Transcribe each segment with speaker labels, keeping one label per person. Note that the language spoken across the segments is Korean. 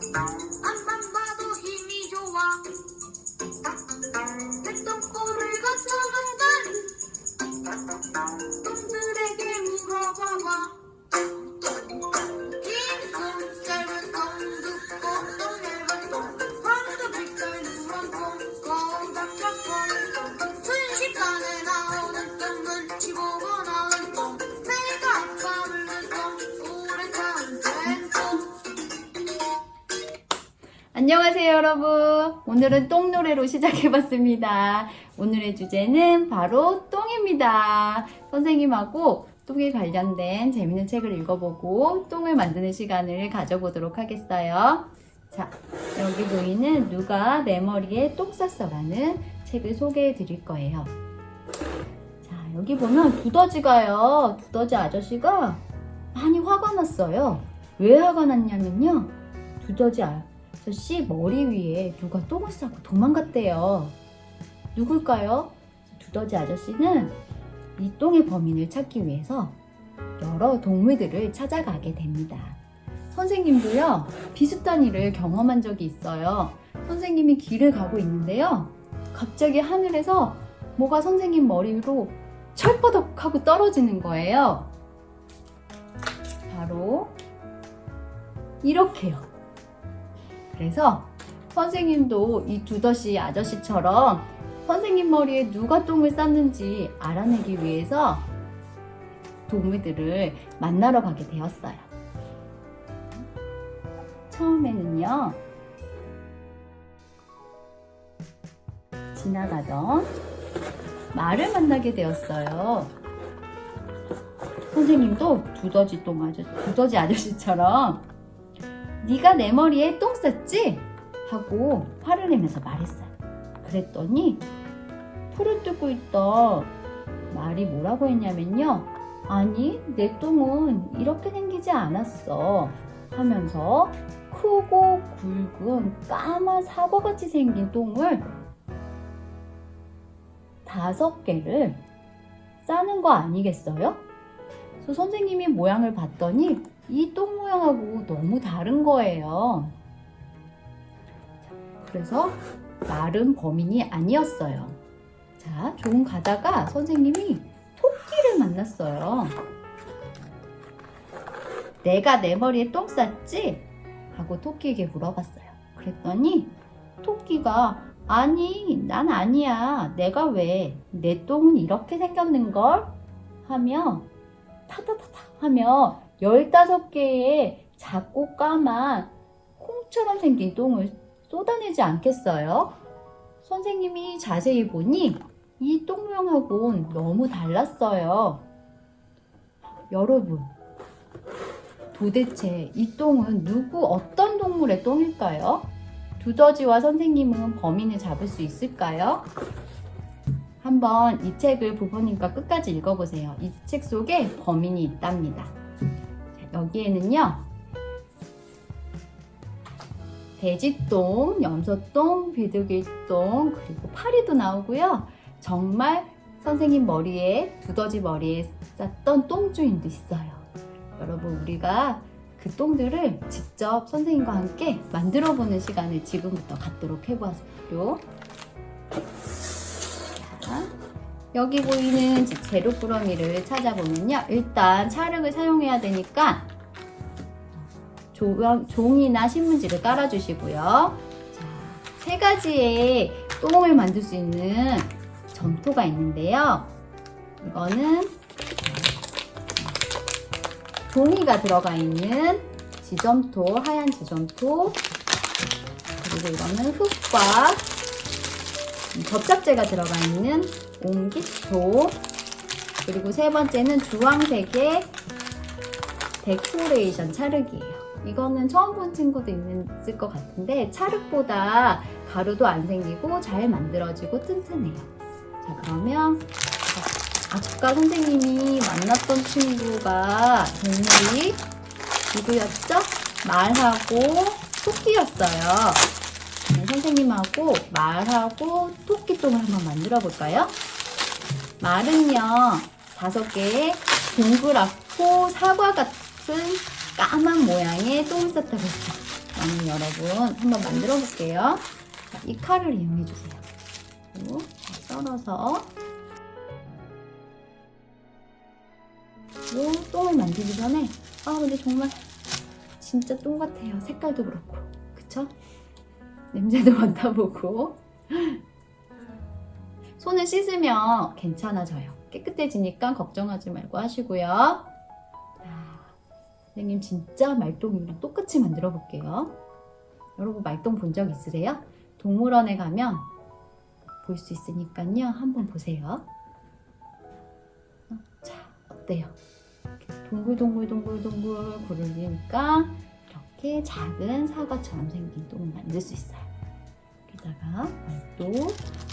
Speaker 1: down, down.
Speaker 2: 안녕하세요, 여러분. 오늘은 똥 노래로 시작해봤습니다. 오늘의 주제는 바로 똥입니다. 선생님하고 똥에 관련된 재밌는 책을 읽어보고 똥을 만드는 시간을 가져보도록 하겠어요. 자, 여기 보이는 누가 내 머리에 똥 쌌어라는 책을 소개해 드릴 거예요. 자, 여기 보면 두더지가요. 두더지 아저씨가 많이 화가 났어요. 왜 화가 났냐면요. 두더지 아 저 씨 머리 위에 누가 똥을 싸고 도망갔대요. 누굴까요? 두더지 아저씨는 이 똥의 범인을 찾기 위해서 여러 동물들을 찾아가게 됩니다. 선생님도요, 비슷한 일을 경험한 적이 있어요. 선생님이 길을 가고 있는데요. 갑자기 하늘에서 뭐가 선생님 머리 위로 철버덕 하고 떨어지는 거예요. 바로 이렇게요. 그래서 선생님도 이 두더시 아저씨처럼 선생님 머리에 누가 똥을 쌌는지 알아내기 위해서 동물들을 만나러 가게 되었어요. 처음에는요, 지나가던 말을 만나게 되었어요. 선생님도 두더지 똥 아저 두더지 아저씨처럼 네가 내 머리에 똥 쌌지? 하고 화를 내면서 말했어요. 그랬더니 풀을 뜯고 있던 말이 뭐라고 했냐면요. 아니, 내 똥은 이렇게 생기지 않았어. 하면서 크고 굵은 까만 사과같이 생긴 똥을 다섯 개를 싸는 거 아니겠어요? 그래서 선생님이 모양을 봤더니 이 똥 모양하고 너무 다른 거예요. 그래서 말은 범인이 아니었어요. 자, 조금 가다가 선생님이 토끼를 만났어요. 내가 내 머리에 똥 쌌지? 하고 토끼에게 물어봤어요. 그랬더니 토끼가 아니, 난 아니야. 내가 왜? 내 똥은 이렇게 생겼는걸? 하며 타타타타 하며 15개의 작고 까만 콩처럼 생긴 똥을 쏟아내지 않겠어요? 선생님이 자세히 보니 이 똥 모양하고는 너무 달랐어요. 여러분, 도대체 이 똥은 누구 어떤 동물의 똥일까요? 두더지와 선생님은 범인을 잡을 수 있을까요? 한번 이 책을 부모님과 끝까지 읽어보세요. 이 책 속에 범인이 있답니다. 자, 여기에는요, 돼지똥, 염소똥, 비둘기똥, 그리고 파리도 나오고요. 정말 선생님 머리에, 두더지 머리에 쌌던 똥주인도 있어요. 여러분, 우리가 그 똥들을 직접 선생님과 함께 만들어 보는 시간을 지금부터 갖도록 해보았어요. 자, 여기 보이는 재료 꾸러미를 찾아보면요. 일단 찰흙을 사용해야 되니까 조- 종이나 신문지를 깔아주시고요. 자, 세 가지의 똥을 만들 수 있는 점토가 있는데요. 이거는 종이가 들어가 있는 지점토, 하얀 지점토, 그리고 이거는 흙과 접착제가 들어가 있는 옹기토, 그리고 세 번째는 주황색의 데코레이션 찰흙이에요. 이거는 처음 본 친구도 있을 것 같은데 찰흙보다 가루도 안 생기고 잘 만들어지고 튼튼해요. 자 그러면 아까 선생님이 만났던 친구가 동물이 누구였죠? 말하고 토끼였어요. 네, 선생님하고 말하고 토끼똥을 한번 만들어 볼까요? 말은요 다섯 개의 동그랗고 사과 같은 까만 모양의 똥을 쌌다고 했죠. 저는 여러분 한번 만들어 볼게요. 자, 이 칼을 이용해 주세요. 잘 썰어서 그리고 똥을 만들기 전에 아 근데 정말 진짜 똥 같아요. 색깔도 그렇고 그쵸? 냄새도 맡아보고 손을 씻으면 괜찮아져요. 깨끗해지니까 걱정하지 말고 하시고요. 자, 선생님 진짜 말똥이랑 똑같이 만들어 볼게요. 여러분 말똥 본 적 있으세요? 동물원에 가면 볼 수 있으니까요. 한번 보세요. 어, 자, 어때요? 동글동글동글동글 구르니까 이렇게 작은 사과처럼 생긴 똥을 만들 수 있어요. 여기다가 말똥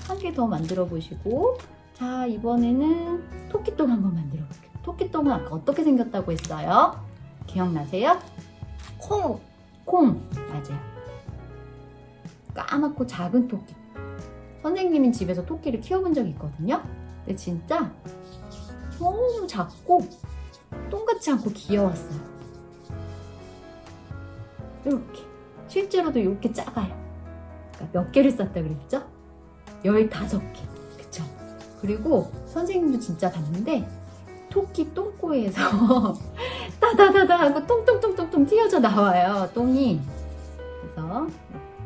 Speaker 2: 한개 더 만들어 보시고 자 이번에는 토끼똥 한번 만들어 볼게요. 토끼똥은 아까 어떻게 생겼다고 했어요? 기억나세요? 콩! 콩! 맞아요. 까맣고 작은 토끼. 선생님이 집에서 토끼를 키워본 적이 있거든요. 근데 진짜 너무 작고 똥같지 않고 귀여웠어요. 이렇게. 실제로도 이렇게 작아요. 그러니까 몇 개를 쌌다 그랬죠? 15개. 그쵸? 그리고 선생님도 진짜 봤는데 토끼 똥꼬에서 따다다다 하고 똥똥똥똥똥 튀어져 나와요. 똥이. 그래서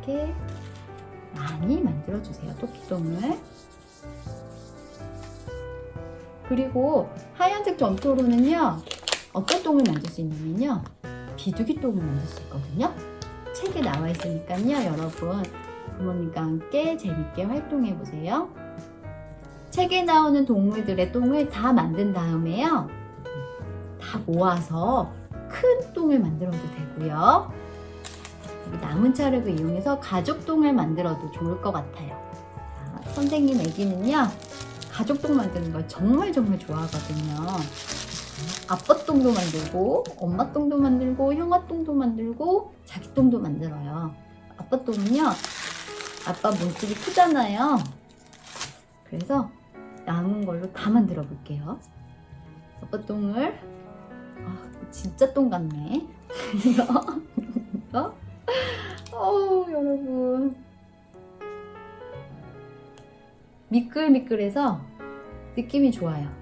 Speaker 2: 이렇게 많이 만들어주세요. 토끼똥을. 그리고 하얀색 점토로는요. 어떤 똥을 만들 수 있냐면요. 비둘기 똥을 만들 수 있거든요. 책에 나와 있으니까요. 여러분 부모님과 함께 재밌게 활동해 보세요. 책에 나오는 동물들의 똥을 다 만든 다음에요. 다 모아서 큰 똥을 만들어도 되고요. 남은 차력을 이용해서 가족 똥을 만들어도 좋을 것 같아요. 자, 선생님 애기는요. 가족 똥 만드는 걸 정말 정말 좋아하거든요. 아빠 똥도 만들고 엄마 똥도 만들고 형아 똥도 만들고 자기 똥도 만들어요. 아빠 똥은요. 아빠 몸집이 크잖아요. 그래서 남은 걸로 다 만들어 볼게요. 아빠 똥을 아, 진짜 똥 같네. 이거 이거 어우 여러분 미끌미끌해서 느낌이 좋아요.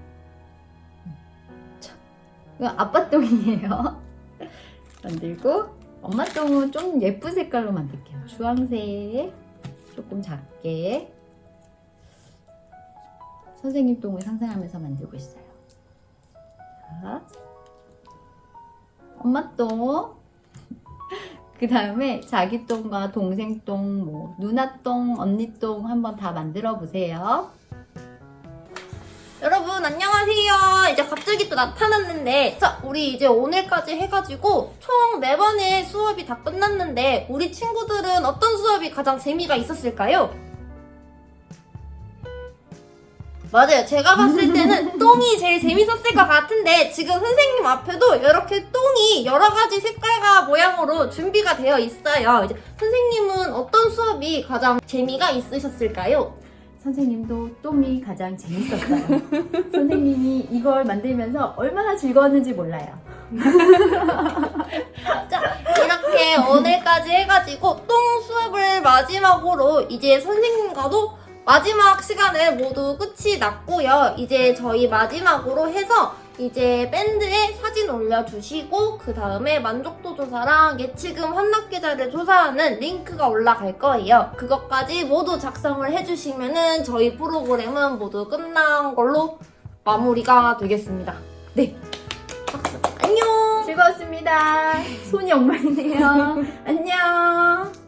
Speaker 2: 아빠 똥이에요. 만들고 엄마 똥은 좀 예쁜 색깔로 만들게요. 주황색 조금 작게 선생님 똥을 상상하면서 만들고 있어요. 자, 엄마 똥. 그 다음에 자기 똥과 동생 똥, 뭐 누나 똥, 언니 똥 한번 다 만들어 보세요.
Speaker 3: 여러분 안녕하세요. 이제 갑자기 또 나타났는데 자 우리 이제 오늘까지 해가지고 총네 번의 수업이 다 끝났는데 우리 친구들은 어떤 수업이 가장 재미가 있었을까요? 맞아요. 제가 봤을 때는 똥이 제일 재밌었을 것 같은데 지금 선생님 앞에도 이렇게 똥이 여러 가지 색깔과 모양으로 준비가 되어 있어요. 이제 선생님은 어떤 수업이 가장 재미가 있으셨을까요?
Speaker 2: 선생님도 똥이 가장 재밌었어요. 선생님이 이걸 만들면서 얼마나 즐거웠는지 몰라요.
Speaker 3: 자, 이렇게 오늘까지 해가지고 똥 수업을 마지막으로 이제 선생님과도 마지막 시간을 모두 끝이 났고요. 이제 저희 마지막으로 해서 이제 밴드에 사진 올려주시고 그 다음에 만족도 조사랑 예치금 환납 계좌를 조사하는 링크가 올라갈 거예요. 그것까지 모두 작성을 해주시면은 저희 프로그램은 모두 끝난 걸로 마무리가 되겠습니다. 네. 박수. 안녕.
Speaker 2: 즐거웠습니다. 손이 엉망이네요. 안녕.